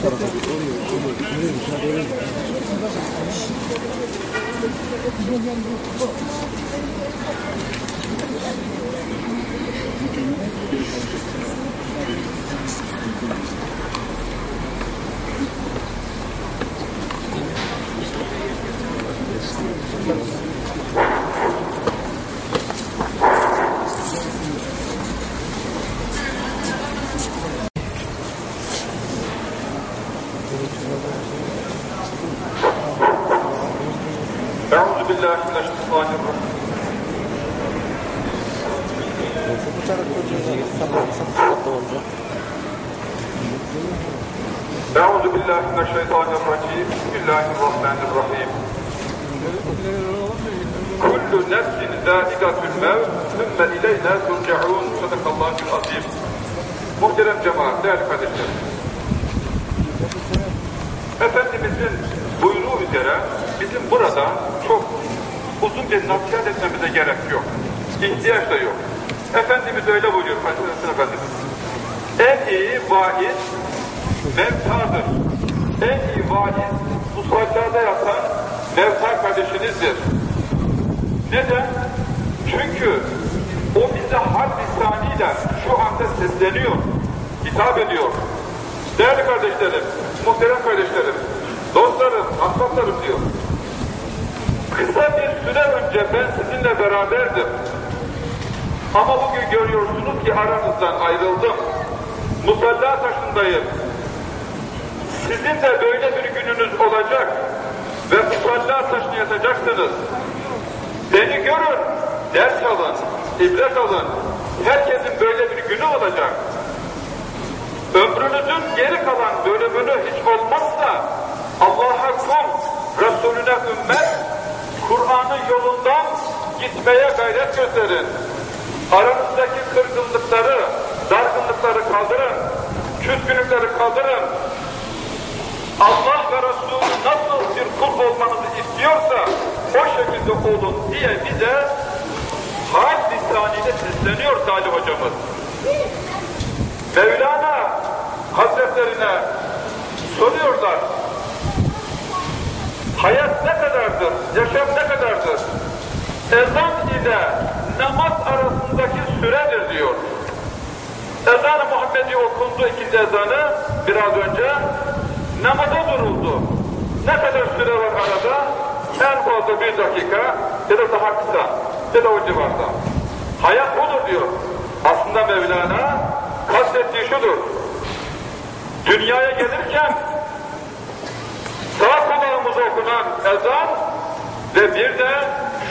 tarafa. Nereye? بالله من الشيطان الرجيم أعوذ بالله من الشيطان الرجيم بسم الله الرحمن الرحيم كل نفس ذائقة الموت ثم إلينا ترجعون صدق الله العظيم Muhterem cemaat, değerli kardeşlerim. Efendimizin buyruğu üzere bizim burada çok uzun bir nasihat etmemize gerek yok. İhtiyaç da yok. Efendimiz öyle buyuruyor Efendimiz. En iyi vaiz mevtadır. En iyi vaiz musallada yatan mevta kardeşinizdir. Neden? Çünkü o bize harf lisanıyla şu anda sesleniyor, hitap ediyor. Değerli kardeşlerim, muhterem kardeşlerim, dostlarım, ahbaplarım diyor. Kısa bir süre önce ben sizinle beraberdim. Ama bugün görüyorsunuz ki aranızdan ayrıldım. Musalla taşındayım. Sizin de böyle bir gününüz olacak ve musalla taşına yatacaksınız. Beni görün, ders alın, ibret alın. Herkesin böyle bir günü olacak. Ömrünüzün geri kalan bölümünü hiç olmazsa Allah'a kul, Resulüne ümmet, gitmeye gayret gösterin. Aranızdaki kırgınlıkları, dargınlıkları kaldırın, küskünlükleri kaldırın. Allah ve Resulü nasıl bir kul olmanızı istiyorsa o şekilde olun diye bize hal lisanıyla sesleniyor Salih hocamız. Mevlana Hazretlerine soruyorlar. Hayat ne kadardır? Yaşam ne kadardır? Ezan ile namaz arasındaki süredir diyor. Ezan-ı Muhammedi okundu ikinci ezanı biraz önce namaza duruldu. Ne kadar süre var arada? En fazla bir dakika ya da daha kısa ya da o civarda. Hayat budur diyor. Aslında Mevlana kastettiği şudur. Dünyaya gelirken sağ kulağımıza okunan ezan ve bir de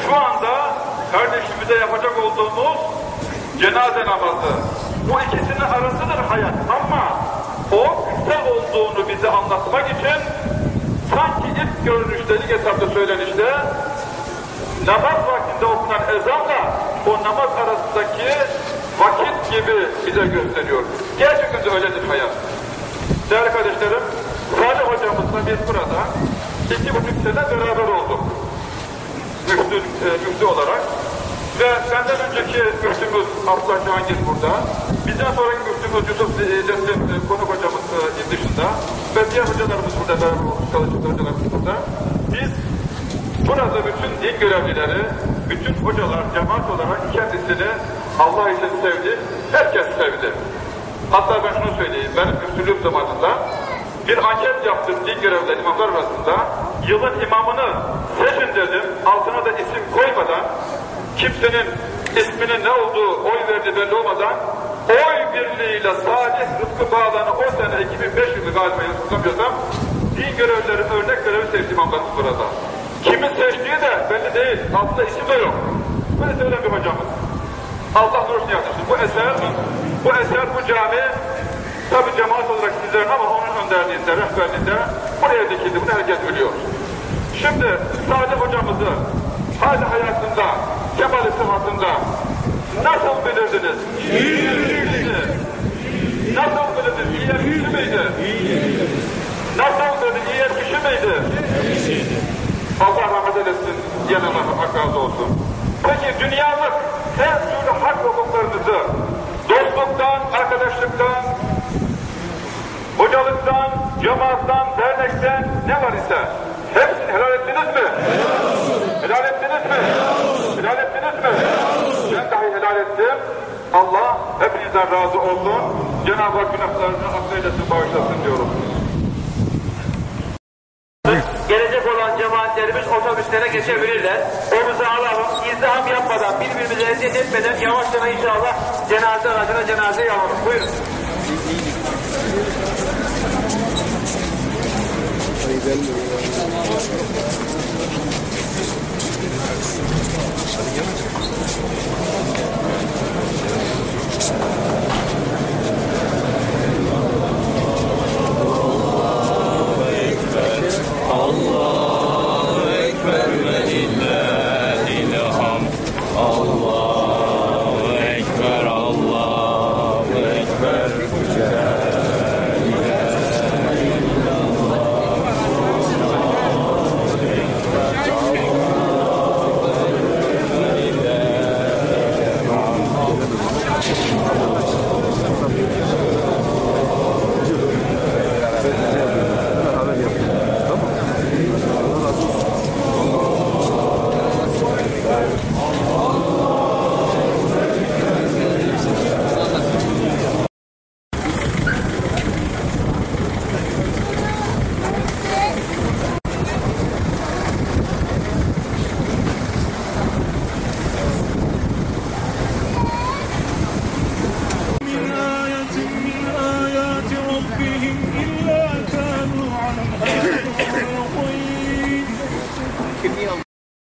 şu anda kardeşimize yapacak olduğumuz cenaze namazı. Bu ikisinin arasıdır hayat ama o kısa olduğunu bize anlatmak için sanki ilk görünüşte, ilk etapta söylenişte namaz vaktinde okunan ezanla o namaz arasındaki vakit gibi bize gösteriyor. Gerçekten de öyledir hayat. Değerli kardeşlerim, Salih hocamızla biz burada iki buçuk sene beraber olduk. Müftü, e, müftü olarak. Ve benden önceki müftümüz Abdullah Cihangir burada. Bizden sonraki müftümüz Yusuf Cesim e, konuk hocamız e, dışında. Ve diğer hocalarımız burada, beraber olmuş çalıştığı hocalarımız burada. Biz burada bütün din görevlileri, bütün hocalar, cemaat olarak kendisini Allah için sevdi, herkes sevdi. Hatta ben şunu söyleyeyim, benim müftülüğüm zamanında bir anket yaptım din görevlileri imamlar arasında. Yılın imamını seçin dedim, altına da isim koymadan, kimsenin isminin ne olduğu oy verdi belli olmadan, oy birliğiyle Salih Rıfkı Bağlan'ı o sene 2005 yılı galiba yanılmıyorsam, din görevlileri örnek görevi seçti imamlarımız burada. Kimi seçtiği de belli değil, altında isim de yok. Böyle bir hocamız. Allah nurunu yatırsın. Bu eser, bu eser, bu cami tabi cemaat olarak sizlerin ama onun önderliğinde, rehberliğinde buraya dikildi. Bunu herkes biliyor. Şimdi Salih hocamızı hali hayatında, kemali sıhhatında nasıl bilirdiniz? İyi bilirdiniz. Nasıl bilirdiniz? İyi kişi miydi? Nasıl dedi? İyi kişi miydi? Allah rahmet eylesin. Allah hak razı olsun. Peki dünyalık her türlü hak hukuklarınızı dostluktan, arkadaşlıktan, cemaattan, dernekten ne var ise hepsini helal ettiniz mi? Helal ettiniz mi? Helal ettiniz mi? Ben dahi helal ettim. Allah hepinizden razı olsun. Cenab-ı Hak günahlarını affeylesin, bağışlasın diyorum. Gelecek olan cemaatlerimiz otobüslere geçebilirler. Omuza alalım, izdiham yapmadan, birbirimize eziyet etmeden yavaşça inşallah cenaze aracına cenaze alalım. Buyurun güzel duruyor.